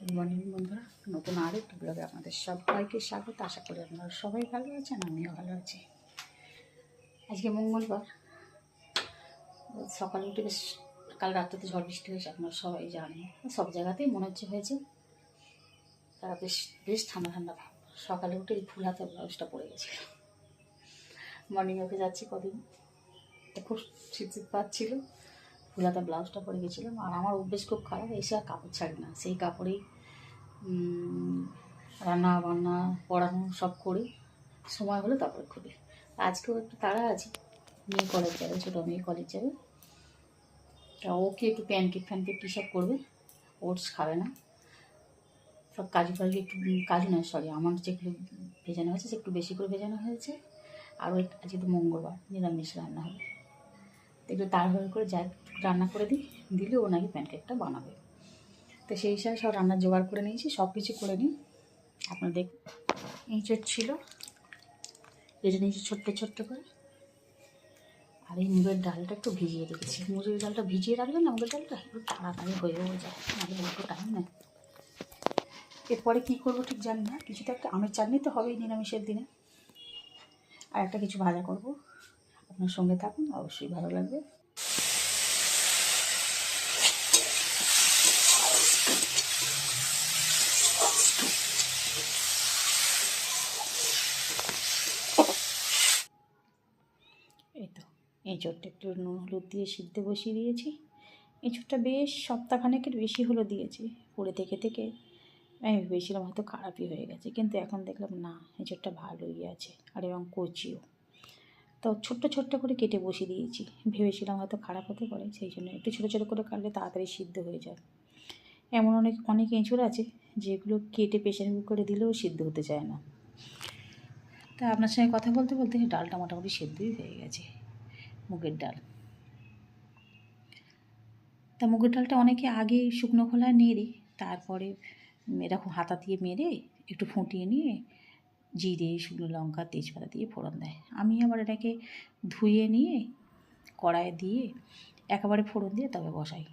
Good morning বন্ধুরা। নতুন আর একটু ব্লগে আপনাদের সবাইকে স্বাগত। আশা করি আপনারা সবাই ভালো আছেন, আমিও ভালো আছি। আজকে মঙ্গলবার। সকালে উঠে বেশ, কাল রাত্রে ঝড় বৃষ্টি হয়েছে, আপনারা সবাই জানেন। সব জায়গাতেই মনে হচ্ছে হয়েছে। তারা বেশ বেশ ঠান্ডা ঠান্ডা ভাব। সকালে উঠে ফুল হাতে ব্লাউজটা পড়ে গেছিল। মর্নিং ওকে যাচ্ছি কদিন। খুব শীত শীত পাচ্ছিল ফুলাতে ব্লাউজটা পরে গেছিলাম আর আমার অভ্যেস খুব খারাপ এসে আর কাপড় ছাড়ি না। সেই কাপড়েই রান্না বান্না পড়ানো সব করি। সময় হলে তারপরে খুলি। আজকেও একটু তাড়া আছে, মেয়ে কলেজ যাবে, ছোটো মেয়ে কলেজ যাবে। তা ওকে একটু প্যানকেক ফ্যানকেক কী সব করবে? ওটস খাবে না। সব কাজু ফাজু একটু, কাজু নয় সরি আমার যেগুলো ভেজানো হয়েছে, সে একটু বেশি করে ভেজানো হয়েছে। আর ওই আজকে তো মঙ্গলবার, নিরামিষ রান্না হবে। একটু তাড়াহুড়ো করে যাই রান্না করে দিই, দিলে ও নাকি প্যানকেকটা বানাবে। তো সেই হিসাবে সব রান্না জোগাড় করে নিয়েছি, সব কিছু করে নিই। আপনার দেখ ইঁচড় ছিল কেটে নিয়েছি ছোট্ট ছোট্ট করে। আর এই মুগের ডালটা একটু ভিজিয়ে রেখেছি। মুগের ডালটা ভিজিয়ে রাখবেন না, মুগের ডালটা একটু তাড়াতাড়ি হয়েও যায় নাহলে একটু টাইম নেয়। এরপরে কী করব ঠিক জানি না কিছু তো একটা আমের চাটনি তো হবেই নিরামিষের দিনে। আর একটা কিছু ভাজা করব। আপনার সঙ্গে থাকুন, অবশ্যই ভালো লাগবে। এঁচোড়টা একটু নুন হলুদ দিয়ে সিদ্ধ বসিয়ে দিয়েছি। এঁচোড়টা বেশ সপ্তাহখানেকের বেশি হলো দিয়েছি। পড়ে থেকে থেকে আমি ভেবেছিলাম হয়তো খারাপই হয়ে গেছে, কিন্তু এখন দেখলাম না এঁচোড়টা ভালোই আছে, আর এবং কচিও। তো ছোট্ট ছোট্ট করে কেটে বসিয়ে দিয়েছি। ভেবেছিলাম হয়তো খারাপ হতে পারে, সেই জন্য একটু ছোটো ছোটো করে কাটলে তাড়াতাড়ি সিদ্ধ হয়ে যায়। এমন অনেক অনেক এঁচোড় আছে যেগুলো কেটে প্রেশার করে দিলেও সিদ্ধ হতে চায় না। তা আপনার সঙ্গে কথা বলতে বলতে ডালটা মোটামুটি সেদ্ধই হয়ে গেছে, মুগের ডাল। তা মুগের ডালটা অনেকে আগে শুকনো খোলায় নেড়ে, তারপরে এরকম হাতা দিয়ে মেরে একটু ফুটিয়ে নিয়ে জিরে, শুকনো লঙ্কা, তেজপাতা দিয়ে ফোড়ন দেয়। আমি আবার এটাকে ধুয়ে নিয়ে কড়াইয়ে দিয়ে একেবারে ফোড়ন দিয়ে তবে বসাই।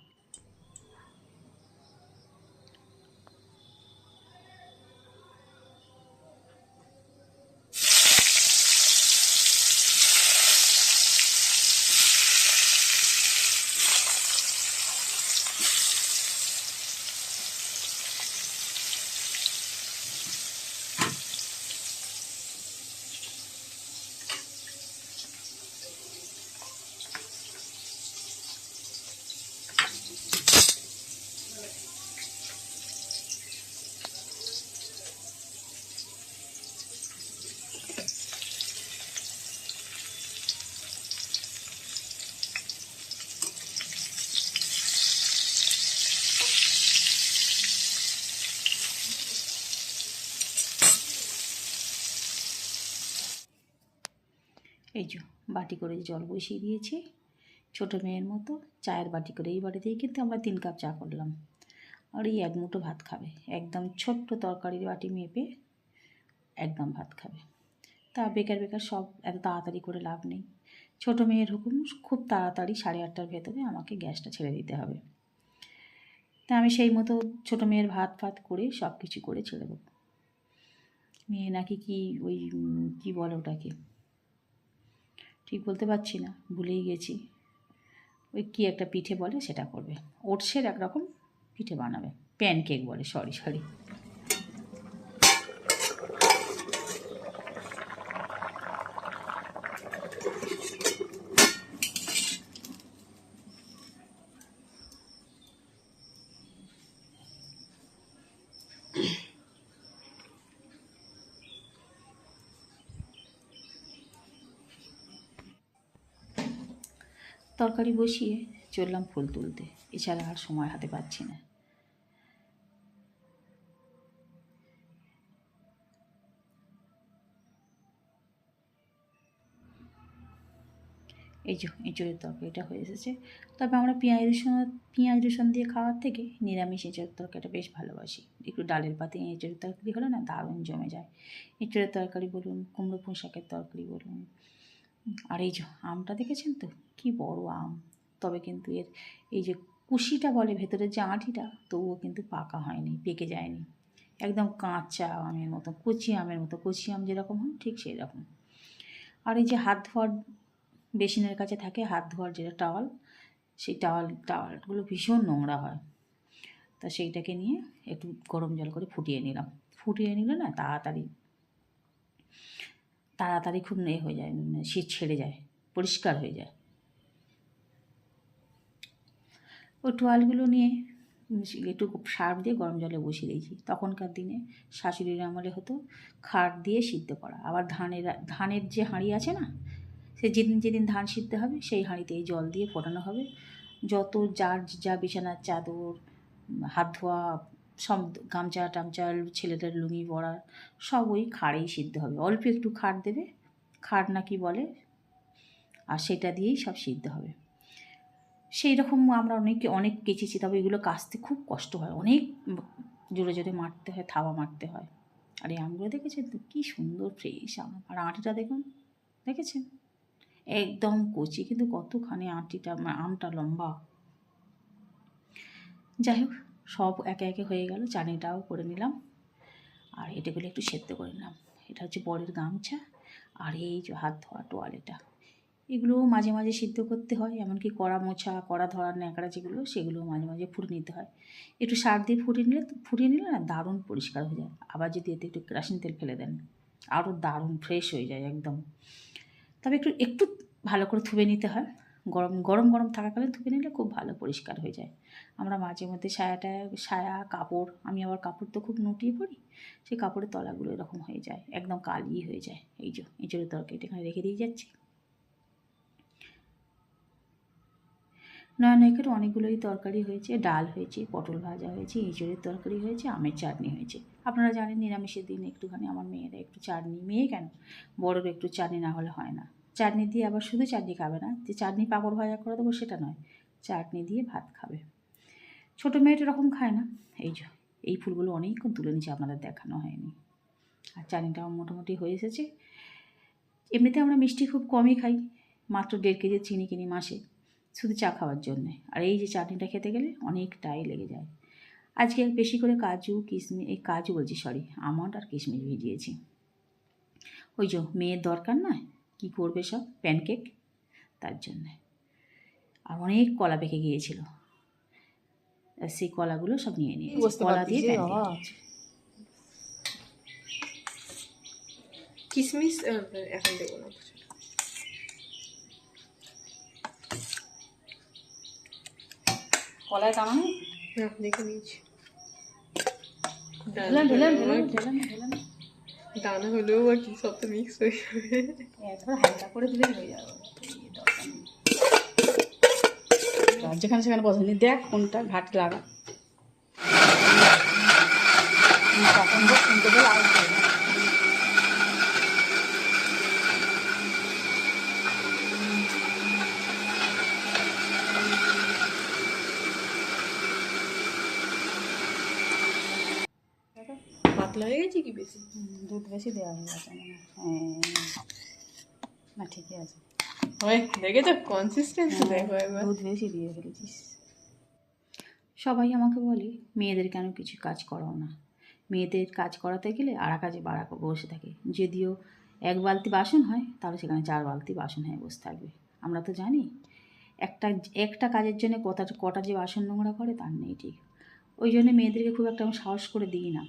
এই যে বাটি করে জল বসিয়ে দিয়েছি, ছোটো মেয়ের মতো চায়ের বাটি করে এই বাটিতেই কিন্তু আমরা তিন কাপ চা করলাম। আর এই এক মুঠো ভাত খাবে, একদম ছোট্ট তরকারির বাটি মেপে একদম ভাত খাবে। তা বেকার বেকার সব এত তাড়াতাড়ি করে লাভ নেই। ছোটো মেয়ের হুকুম, খুব তাড়াতাড়ি সাড়ে আটটার ভেতরে আমাকে গ্যাসটা ছেড়ে দিতে হবে। তা আমি সেই মতো ছোটো মেয়ের ভাত ফাত করে সব কিছু করে ছেড়ে দেবো। মেয়ে নাকি কি ওই কি বলে ওটাকে? ঠিক বলতে পারছি না, ভুলেই গেছি। ওই কী একটা পিঠে বলে সেটা করবে। ওটসের একরকম পিঠে বানাবে। প্যানকেক বলে সরি সরি তরকারি বসিয়ে চললাম ফুল তুলতে। এছাড়া আর সময় হাতে পাচ্ছি না। এই যে এঁচড়ের তরকারিটা হয়ে এসেছে। তবে আমরা পেঁয়াজ রসুন পেঁয়াজ রসুন দিয়ে খাওয়ার থেকে নিরামিষ এঁচড়ের তরকারিটা বেশ ভালোবাসি। একটু ডালের পাতে এঁচড়ের তরকারি হলে না দারুণ জমে যায়। এঁচড়ের তরকারি বলুন, কুমড়ো পুঁই শাকের তরকারি বলুন আর এই যে আমটা দেখেছেন তো? কি বড় আম। তবে কিন্তু এর এই যে কুশিটা বলে ভেতরের যে আঁটিটা, তবুও কিন্তু পাকা হয়নি, পেকে যায়নি। একদম কাঁচা আমের মতো, কচি আমের মতো, কচি আম যেরকম হয় ঠিক সেই রকম আর এই যে হাত ধোয়ার বেসিনের কাছে থাকে হাত ধোয়ার যেটা টাওয়াল, সেই টাওয়াল, টাওয়ালগুলো ভীষণ নোংরা হয়। তা সেইটাকে নিয়ে একটু গরম জল করে ফুটিয়ে নিলাম। ফুটিয়ে নিলে না তাড়াতাড়ি তাড়াতাড়ি খুব এ হয়ে যায় মানে শীত ছেড়ে যায়, পরিষ্কার হয়ে যায়। ওই টোয়ালগুলো নিয়ে একটু সার্ফ দিয়ে গরম জলে বসিয়ে দিয়েছি। তখনকার দিনে শাশুড়ির আমলে হতো খাট দিয়ে সিদ্ধ করা। আবার ধানের ধানের যে হাঁড়ি আছে না, সে যেদিন যেদিন ধান সিদ্ধ হবে, সেই হাঁড়িতে এই জল দিয়ে ফোটানো হবে। যত যার যা বিছানার চাদর, হাত ধোয়া সব গামছা টামচা ছেলেদের লুঙ্গি পরা সব ওই খাড়েই সিদ্ধ হবে। অল্প একটু খাট দেবে খাট নাকি বলে? আর সেটা দিয়েই সব সিদ্ধ হবে। সেই রকম আমরা অনেক অনেক কেচেছি, তবে এগুলো কাচতে খুব কষ্ট হয়। অনেক জোরে জোরে মারতে হয়, থাবা মারতে হয়। আর এই আমগুলো দেখেছেন তো? কী সুন্দর ফ্রেশ আম। আর আঁটিটা দেখুন, দেখেছেন? একদম কচি, কিন্তু কতখানি আঁটিটা, আমটা লম্বা। যাই হোক সব একে একে হয়ে গেল চাটনিটাও করে নিলাম। আর এটাগুলো একটু সেদ্ধ করে নিলাম। এটা হচ্ছে বরের গামছা আর এই যে হাত ধোয়া টোয়াল এটা। এগুলোও মাঝে মাঝে সিদ্ধ করতে হয়, এমনকি কড়া মোছা, কড়া ধরার ন্যাকড়া যেগুলো, সেগুলোও মাঝে মাঝে ফুটে নিতে হয়। একটু সার দিয়ে ফুটিয়ে নিলে ফুটিয়ে নিলে না দারুণ পরিষ্কার হয়ে যায়। আবার যদি এতে একটু কেরাসিন তেল ফেলে দেন, আরও দারুণ ফ্রেশ হয়ে যায় একদম। তবে একটু একটু ভালো করে থুবে নিতে হয়। গরম গরম গরম থাকাকালীন থুবে নিলে খুব ভালো পরিষ্কার হয়ে যায়। আমরা মাঝে মধ্যে সায়াটা, সায়া, কাপড়, আমি আবার কাপড় তো খুব নুটিয়ে পড়ি সেই কাপড়ের তলাগুলো এরকম হয়ে যায়, একদম কালি হয়ে যায়। এই যে এঁচড়ের তরকারিটা এখানে রেখে দিয়ে যাচ্ছি। নয়নায়কের অনেকগুলোই তরকারি হয়েছে, ডাল হয়েছে, পটল ভাজা হয়েছে, এঁচড়ের তরকারি হয়েছে, আমের চাটনি হয়েছে। আপনারা জানেন নিরামিষের দিন একটুখানি আমার মেয়েরা একটু চাটনি, মেয়ে কেন? বড়োর একটু চাটনি না হলে হয় না। চাটনি দিয়ে আবার শুধু চাটনি খাবে না, যে চাটনি পাঁপড় ভাজা করে দেবো সেটা নয়, চাটনি দিয়ে ভাত খাবে। ছোটো মেয়েটা এরকম খায় না। এই যে, এই ফুলগুলো অনেকক্ষণ তুলে নিচে আপনাদের দেখানো হয়নি। আর চাটনিটাও মোটামুটি হয়ে এসেছে। এমনিতে আমরা মিষ্টি খুব কমই খাই, মাত্র দেড় কেজি চিনি কিনি মাসে, শুধু চা খাওয়ার জন্যে। আর এই যে চাটনিটা খেতে গেলে অনেকটাই লেগে যায়। আজকে বেশি করে কাজু কিশমিশ এই কাজু বলছি সরি আমন্ড আর কিশমিশ ভিজিয়েছি। ওই যে মেয়ের দরকার নয় কী করবে সব? প্যানকেক তার জন্যে। আর অনেক কলা পেকে গিয়েছিল। আর সেই কলাগুলো সব নিয়ে নিয়ে কলা দিয়ে প্যানকেক এখন দেবো না। কলায় দেখে নিয়েছি। দানা হলেও বা কি সব তো মিক্স হয়ে যাবে। একবার হালকা করে দিলেই হয়ে যাবে। যেখানে সেখানে পছন্দ দেখ কোনটা ঘাট লাগা তখন তো শুনতে পেলে আরও ভালো লাগে। পাতলা হয়ে গেছে কি বেশি হুম, দুধ বেশি দেওয়া হয়ে গেছে হ্যাঁ না ঠিকই আছে। হয় দেখেছ? কনসিস্টেন্সি দেখো দুধ বেশি দিয়ে ফেলেছিস। সবাই আমাকে বলে মেয়েদের কেন কিছু কাজ করাও না? মেয়েদের কাজ করাতে গেলে আর কাজে বাড়া বসে থাকে। যদিও এক বালতি বাসন হয় তাহলে সেখানে চার বালতি বাসন হয়ে বসে থাকবে। আমরা তো জানি একটা একটা কাজের জন্য কটা কটা যে বাসন নোংরা করে তার নেই ঠিক। ওই জন্য মেয়েদেরকে খুব একটা আমি সাহস করে দিই না।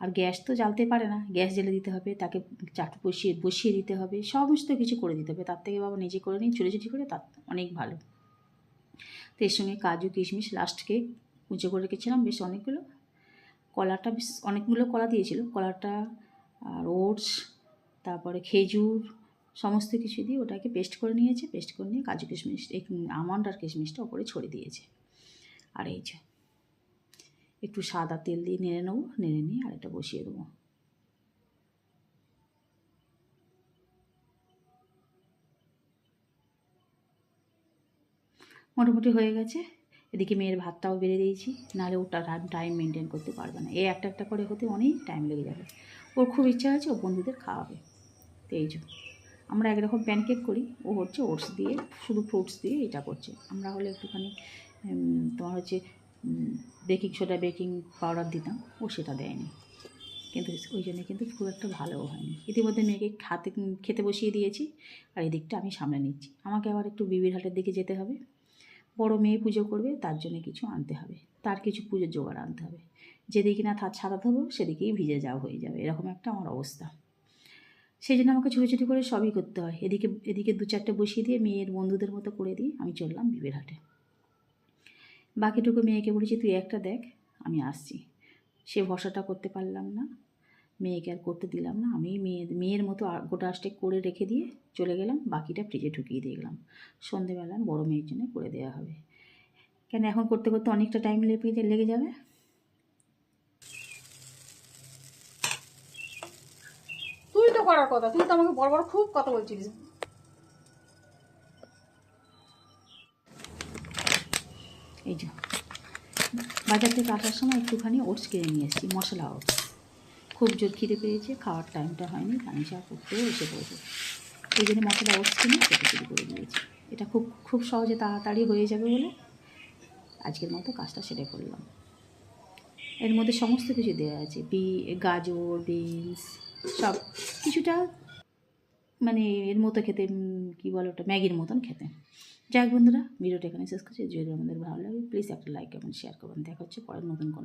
আর গ্যাস তো জ্বালতে পারে না। গ্যাস জ্বেলে দিতে হবে, তাকে চাটু বসিয়ে বসিয়ে দিতে হবে, সমস্ত কিছু করে দিতে হবে। তার থেকে বাবা নিজে করে নিই ছুটি ছুটি করে তার অনেক ভালো। তো এর সঙ্গে কাজু, কিশমিশ লাস্টকে কুচো করে রেখেছিলাম বেশ অনেকগুলো। কলাটা বেশ অনেকগুলো কলা দিয়েছিল। কলাটা আর ওটস, তারপরে খেজুর, সমস্ত কিছু দিয়ে ওটাকে পেস্ট করে নিয়েছে। পেস্ট করে নিয়ে কাজু, কিশমিশ আমন্ড আর কিশমিশটা ওপরে ছড়িয়ে দিয়েছে। আর এই যে একটু সাদা তেল দিয়ে নেড়ে নেব, নেড়ে নিয়ে আর এটা বসিয়ে দেবো। মোটামুটি হয়ে গেছে। এদিকে মেয়ের ভাতটাও বেড়ে দিয়েছি, নাহলে ওটা টাইম মেনটেন করতে পারবে না। এই একটা একটা করে হতে অনেক টাইম লেগে যাবে। ওর খুব ইচ্ছা আছে, ও বন্ধুদের খাওয়াবে। তো এই যে, আমরা একরকম প্যানকেক করি, ও হচ্ছে ওটস দিয়ে, শুধু ফ্রুটস দিয়ে এটা করছে। আমরা হলে একটুখানি তোমার হচ্ছে বেকিং সোডা বেকিং পাউডার দিতাম। ও সেটা দেয়নি। কিন্তু ওই জন্য কিন্তু খুব একটা ভালোও হয়নি। ইতিমধ্যে মেয়েকে খাতে, খেতে বসিয়ে দিয়েছি আর এই দিকটা আমি সামলে নিচ্ছি। আমাকে আবার একটু বিবির হাটের দিকে যেতে হবে। বড় মেয়ে পুজো করবে, তার জন্য কিছু আনতে হবে। তার কিছু পুজোর জোগাড় আনতে হবে। যেদিকে না তার ছাড়া ধরবো সেদিকেই ভিজে যাওয়া হয়ে যাবে। এরকম একটা আমার অবস্থা। সেই জন্য আমাকে ছোটো ছোটো করে সবই করতে হয়। এদিকে এদিকে দু চারটে বসিয়ে দিয়ে মেয়ের বন্ধুদের মতো করে দিয়ে আমি চললাম বিবের হাটে। বাকিটুকু মেয়েকে বলেছি, তুই একটা দেখ, আমি আসছি। সে ভরসাটা করতে পারলাম না। মেয়েকে আর করতে দিলাম না। আমি মেয়ে, মেয়ের মতো গোটা আষ্টেক করে রেখে দিয়ে চলে গেলাম। বাকিটা ফ্রিজে ঢুকিয়ে দিয়ে গেলাম। সন্ধেবেলা বড় মেয়ের জন্য করে দেওয়া হবে। কেন এখন করতে করতে অনেকটা টাইম লেগে লেগে যাবে? তুই তো করার কথা। তুই তো আমাকে বড় বড় খুব কথা বলছিলিস। বাজার থেকে আসার সময় একটুখানি ওটস কিনে নিয়ে এসেছি, মশলা ওটস। খুব জোর খিদে পেয়েছে, খাওয়ার টাইমটা হয়নি, পানি চা করতেও এসে পড়েছে। এই জন্য মশলা ওটস কিনে খেতে শুরু করে দিয়েছি। এটা খুব খুব সহজে তাড়াতাড়ি হয়ে যাবে বলে আজকের মতো কাজটা সেরে করলাম এর মধ্যে সমস্ত কিছু দেওয়া আছে, বি, গাজর, বিনস, সব কিছুটা মানে এর মতো খেতে কী বলো ওটা, ম্যাগির মতন খেতে। যাক বন্ধুরা, ভিডিওটা এখানে শেষ করছি। যদি আমাদের ভালো লাগে প্লিজ একটা লাইক এবং শেয়ার করবেন। দেখা হচ্ছে পরের নতুন কোনো